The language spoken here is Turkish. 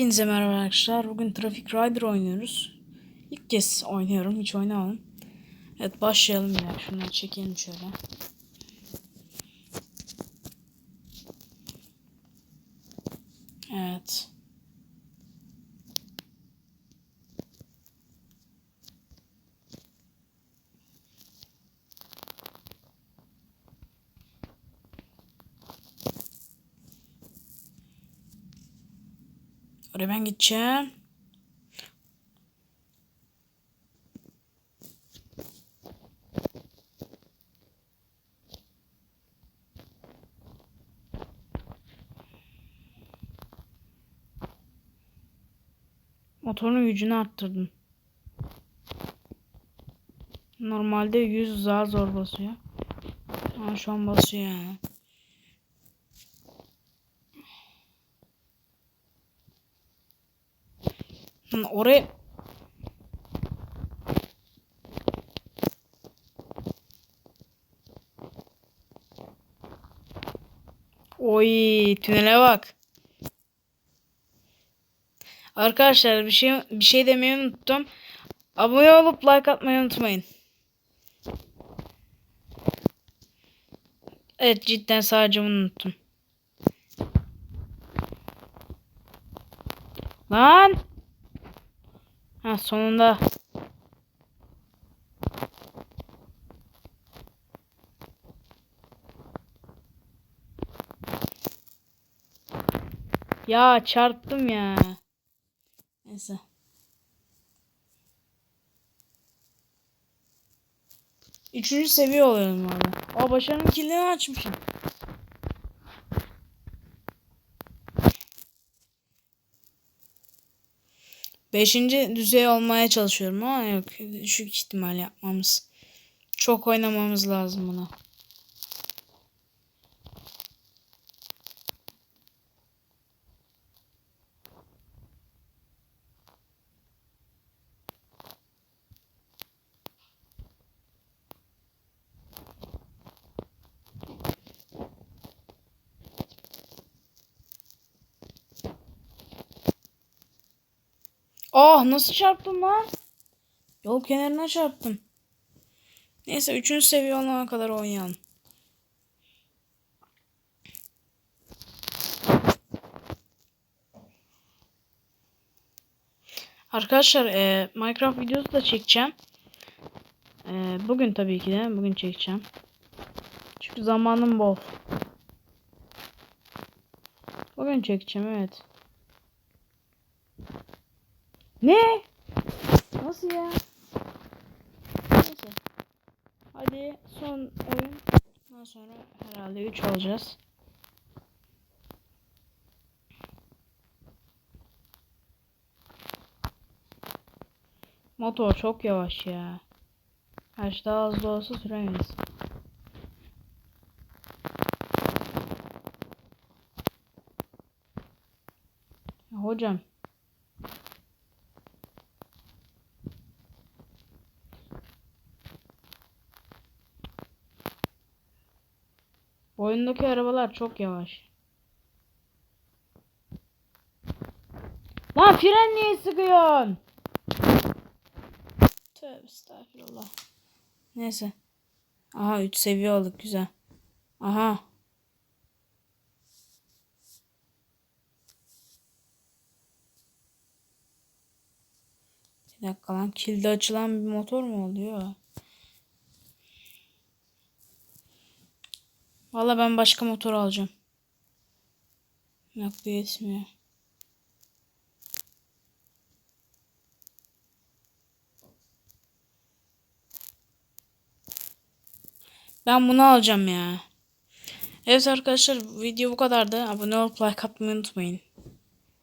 Hepinize merhaba arkadaşlar. Bugün Traffic Rider oynuyoruz. İlk kez oynuyorum. Hiç oynamadım. Evet başlayalım ya. Şunları çekelim şöyle. Evet. Oraya ben gideceğim. Motorun gücünü arttırdım. Normalde 100 daha zor basıyor. Ama şu an basıyor yani. Lan oraya Oy tünele bak. Arkadaşlar bir şey bir şey demeyi unuttum. Abone olup like atmayı unutmayın. Evet cidden sadece unuttum. Lan. Ha sonunda. Ya çarptım ya. Neyse. Üçüncü seviye oluyorum orada. Aa başarının kilidini açmışım. Beşinci düzey olmaya çalışıyorum ama yok. Düşük ihtimal yapmamız. Çok oynamamız lazım buna. Ah nasıl çarptım lan? Yol kenarına çarptım. Neyse üçüncü seviye olana kadar oynayalım. Arkadaşlar e, Minecraft videosu da çekeceğim. E, bugün tabii ki de bugün çekeceğim. Çünkü zamanım bol. Bugün çekeceğim evet. Ne? Nasıl ya? Neyse. Hadi son oyun. Ondan sonra herhalde 3 olacağız. Motor çok yavaş ya. Her şey daha hızlı olsa süremeyiz. Hocam. Oyundaki arabalar çok yavaş. Lan fren niye sıkıyorsun? Tövbe estağfurullah. Neyse. Aha 3 seviye olduk güzel. Aha. Bir dakika lan kilde açılan bir motor mu oluyor? Valla ben başka motor alacağım. Nakliye yetmiyor. Ben bunu alacağım ya. Evet arkadaşlar video bu kadardı. Abone olup like atmayı unutmayın.